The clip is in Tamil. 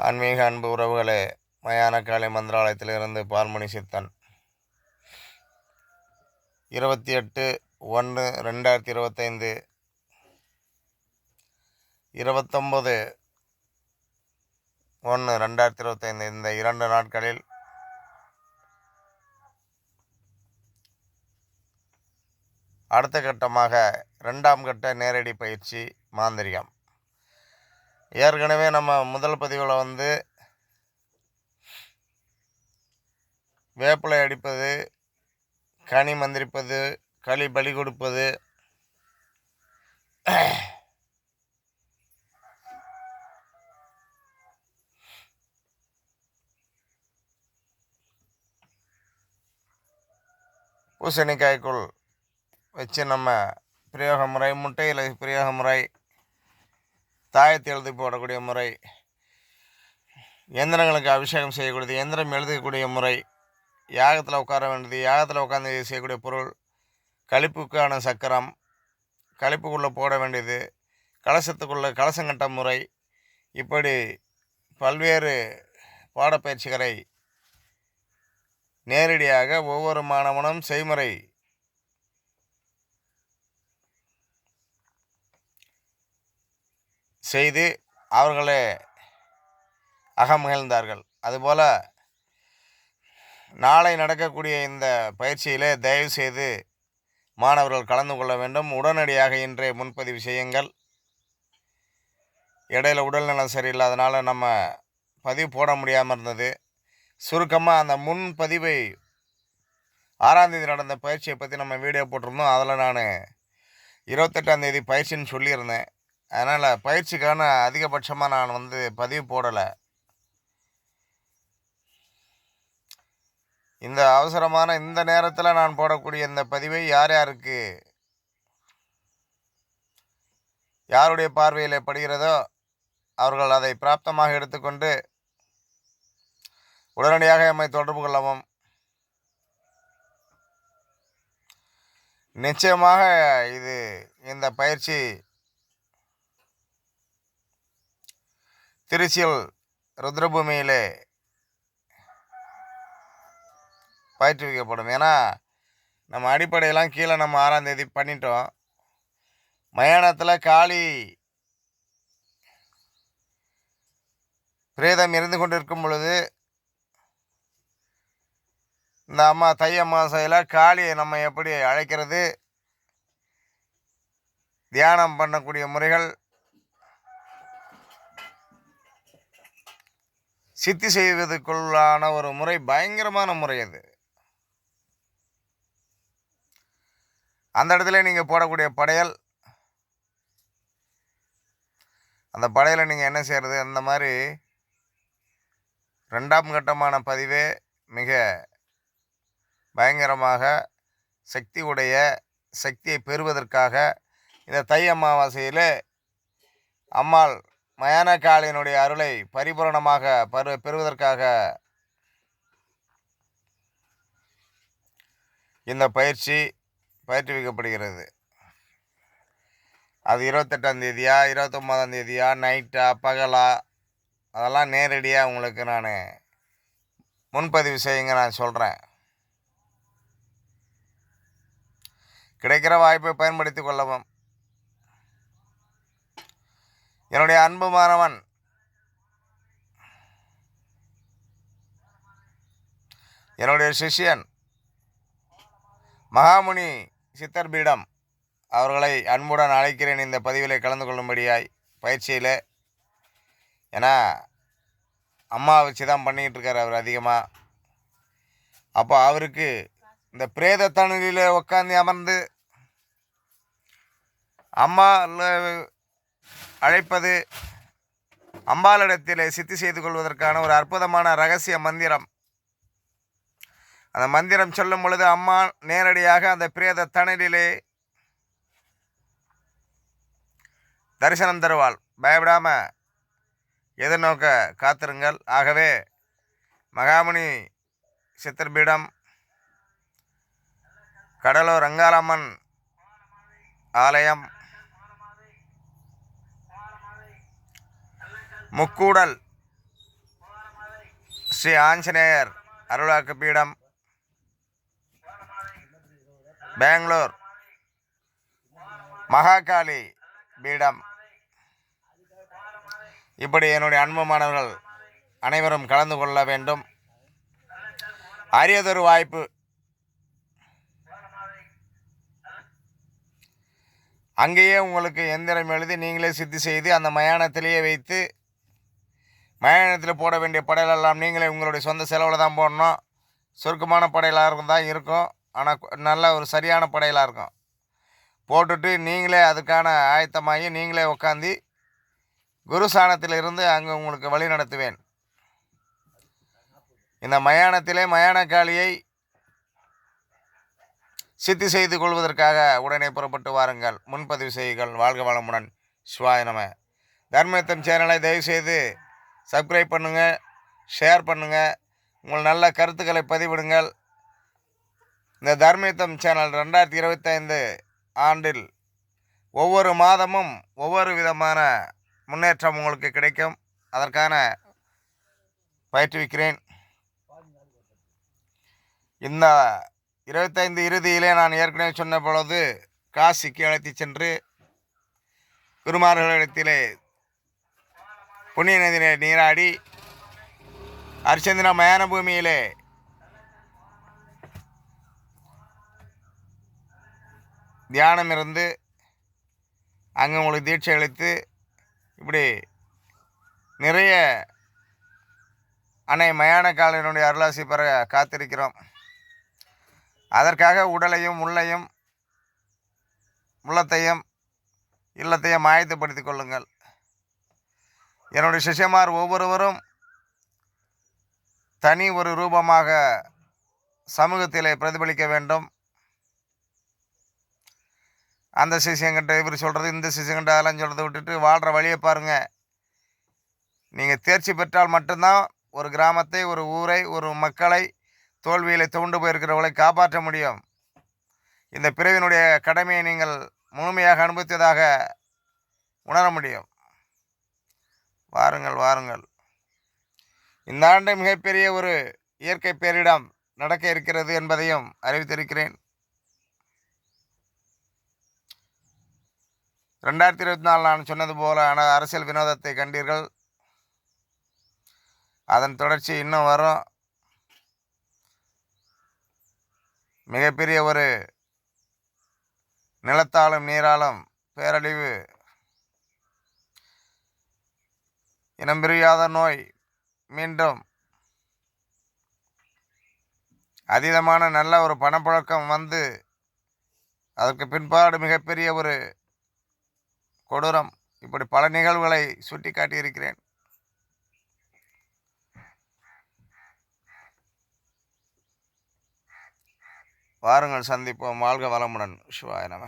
ஆன்மீக அன்பு உறவுகளே மயான காலை மந்திராலயத்திலிருந்து பார்மணி சித்தன். இருபத்தி எட்டு ஒன்று ரெண்டாயிரத்தி இருபத்தைந்து இருபத்தொம்பது ஒன்று ரெண்டாயிரத்தி இருபத்தைந்து இந்த இரண்டு நாட்களில் அடுத்த கட்டமாக ரெண்டாம் கட்ட நேரடி பயிற்சி மாந்திரிகம். ஏற்கனவே நம்ம முதல் பதிவில் வந்து வேப்பிலை அடிப்பது கனி மந்திரிப்பது களி பலி கொடுப்பது. பூசணிக்காய்க்குள் வச்சு நம்ம பிரயோக முறை முட்டையில் பிரயோக முறை தாயத்தை எழுதி போடக்கூடிய முறை எந்திரங்களுக்கு அபிஷேகம் செய்யக்கூடியது எந்திரம் எழுதக்கூடிய முறை யாகத்தில் உட்கார வேண்டியது யாகத்தில் உட்காந்து செய்யக்கூடிய பொருள் கழிப்புக்கான சக்கரம் கழிப்புக்குள்ளே போட வேண்டியது கலசத்துக்குள்ளே கலசம் கட்ட முறை இப்படி பல்வேறு பாடப்பயிற்சிகளை நேரடியாக ஒவ்வொரு மாணவனும் செய்முறை செய்து அவர்களே அகமகிழ்ந்தார்கள். அதுபோல் நாளை நடக்கக்கூடிய இந்த பயிற்சியிலே தயவுசெய்து மாணவர்கள் கலந்து கொள்ள வேண்டும். உடனடியாக இன்றைய முன்பதிவு செய்யுங்கள். இடையில உடல்நலம் சரியில்லாதனால நம்ம பதிவு போட முடியாமல் இருந்தது. சுருக்கமாக அந்த முன்பதிவை ஆறாந்தேதி நடந்த பயிற்சியை பற்றி நம்ம வீடியோ போட்டிருந்தோம். அதில் நான் இருபத்தெட்டாம் தேதி பயிற்சின்னு சொல்லியிருந்தேன். அதனால் பயிற்சிக்கான அதிகபட்சமாக நான் வந்து பதிவு போடலை. இந்த அவசரமான இந்த நேரத்தில் நான் போடக்கூடிய இந்த பதிவை யார் யாருக்கு யாருடைய பார்வையில் படுகிறதோ அவர்கள் அதை பிராப்தமாக எடுத்துக்கொண்டு உடனடியாக எம்மை தொடர்பு கொள்ளவும். நிச்சயமாக இது இந்த பயிற்சி திருச்சியில் ருத்ரபூமியிலே பயிற்றுவிக்கப்படும். ஏன்னா நம்ம அடிப்படையெல்லாம் கீழே நம்ம ஆறாந்தேதி பண்ணிட்டோம். மயானத்தில் காளி பிரேதம் இருந்து கொண்டிருக்கும் பொழுது இந்த அம்மா தை மாசையில் காளியை நம்ம எப்படி அழைக்கிறது? தியானம் பண்ணக்கூடிய முறைகள் சித்தி செய்வதற்குள்ளான ஒரு முறை பயங்கரமான முறை அது. அந்த இடத்துல நீங்கள் போடக்கூடிய படையல் அந்த படையலை நீங்கள் என்ன செய்கிறது அந்த மாதிரி ரெண்டாம் கட்டமான பதிவே மிக பயங்கரமாக சக்தி உடைய சக்தியை பெறுவதற்காக இந்த தை அமாவாசையில் அம்மாள் மயான காளியினுடைய அருளை பரிபூரணமாக பரு பெறுவதற்காக இந்த பயிற்சி பயிற்றுவிக்கப்படுகிறது. அது இருபத்தெட்டாம் தேதியா இருபத்தொம்போதாம் தேதியா நைட்டா பகலா? அதெல்லாம் நேரடியாக உங்களுக்கு நான் முன்பதிவு செய்யுங்க நான் சொல்கிறேன் கிடைக்கிற வாய்ப்பை பயன்படுத்தி கொள்ளவும். என்னுடைய அன்பு மாணவன். என்னுடைய சிஷ்யன் மகாமுனி சித்தர் பீடம் அவர்களை அன்புடன் அழைக்கிறேன். இந்த பதிவில் கலந்து கொள்ளும்படியாய் பயிற்சியில் ஏன்னா அம்மா வச்சு தான் பண்ணிக்கிட்டு இருக்கார் அவர் அதிகமாக அப்போ அவருக்கு இந்த பிரேத தணலில் உட்காந்து அமர்ந்து அம்மா அழைப்பது அம்பாளிடத்திலே சித்தி செய்து கொள்வதற்கான ஒரு அற்புதமான ரகசிய மந்திரம். அந்த மந்திரம் சொல்லும் பொழுது அம்மா நேரடியாக அந்த பிரேத தணலிலே தரிசனம் தருவாள். பயப்படாமல் எதிர்நோக்க காத்திருங்கள். ஆகவே மகாமுனி சித்திரபீடம் கடலூர் ரங்காராமன் ஆலயம் முக்கூடல். ஸ்ரீ ஆஞ்சநேயர் அருளாக்கு பீடம். பெங்களூர். மகாகாளி பீடம். இப்படி என்னுடைய அன்பு மாணவர்கள் அனைவரும் கலந்து கொள்ள வேண்டும். அரியதொரு வாய்ப்பு. அங்கேயே உங்களுக்கு எந்திரம் எழுதி நீங்களே சித்தி செய்து அந்த மயானத்திலேயே வைத்து மயானத்தில் போட வேண்டிய படையலெல்லாம் நீங்களே உங்களுடைய சொந்த செலவில் தான் போடணும். சுருக்கமான படையலாக இருக்கும் தான் இருக்கும். ஆனால் நல்ல ஒரு சரியான படையலாக இருக்கும். போட்டுட்டு நீங்களே அதுக்கான ஆயத்தமாகி நீங்களே உட்காந்து குரு இருந்து அங்கே உங்களுக்கு வழி நடத்துவேன். இந்த மயானத்திலே மயான காளியை சித்தி செய்து கொள்வதற்காக உடனே புறப்பட்டு வாருங்கள். முன்பதிவு செய்யுங்கள். வாழ்க வளமுடன். சிவாய நம. தர்மத்தம் சேனலை தயவுசெய்து சப்ஸ்கிரைப் பண்ணுங்கள் ஷேர் பண்ணுங்கள் உங்கள் நல்ல கருத்துக்களை பதிவிடுங்கள். இந்த தர்மயுத்தம் சேனல் ரெண்டாயிரத்தி இருபத்தைந்து ஆண்டில் ஒவ்வொரு மாதமும் ஒவ்வொரு விதமான முன்னேற்றம் உங்களுக்கு கிடைக்கும். அதற்கான பயிற்றுவிக்கிறேன். இந்த இருபத்தைந்து இறுதியிலே நான் ஏற்கனவே சொன்ன பொழுது காசிக்கு அழைத்து சென்று குருமார்களிடத்திலே புண்ணிய நதியிலே நீராடி அரிச்சந்திர மயான பூமியிலே தியானம் இருந்து அங்கே உங்களுக்கு தீட்சை அளித்து இப்படி நிறைய அன்னை மயான காலனுடைய அருளாசி பெற காத்திருக்கிறோம் அதற்காக உடலையும் உள்ளையும் உள்ளத்தையும் இல்லத்தையும் ஆயத்தப்படுத்திக் கொள்ளுங்கள் என்னுடைய சிஷ்யமார் ஒவ்வொருவரும் தனி ஒரு ரூபமாக சமூகத்திலே பிரதிபலிக்க வேண்டும். அந்த சிஷியங்கிட்ட இவர் சொல்கிறது இந்த சிஷியங்கிட்ட அதெல்லாம் சொல்கிறத விட்டுட்டு வாழ்கிற வழியை பாருங்கள் நீங்கள் தேர்ச்சி பெற்றால் மட்டும்தான் ஒரு கிராமத்தை ஒரு ஊரை ஒரு மக்களை தோல்வியில் தோண்டு போயிருக்கிறவர்களை காப்பாற்ற முடியும். இந்த பிரிவினுடைய கடமையை நீங்கள் முழுமையாக அனுபவித்ததாக உணர முடியும். வாருங்கள் வாருங்கள். இந்த ஆண்டு மிகப்பெரிய ஒரு இயற்கை பேரிடம் நடக்க இருக்கிறது என்பதையும் அறிவித்திருக்கிறேன். ரெண்டாயிரத்தி இருபத்தி நாலு நான் சொன்னது போல அரசியல் வினோதத்தை கண்டீர்கள். அதன் தொடர்ச்சி இன்னும் வரும். மிகப்பெரிய ஒரு நிலத்தாலும் நீராலும் பேரழிவு இனம்பிரியாத நோய். மீண்டும். அதீதமான நல்ல ஒரு பணப்பழக்கம் வந்து அதற்கு பின்பாடு மிகப்பெரிய ஒரு கொடூரம். இப்படி பல நிகழ்வுகளை சுட்டி காட்டியிருக்கிறேன் வாருங்கள் சந்திப்போம். வாழ்க வளமுடன். சிவாய நம.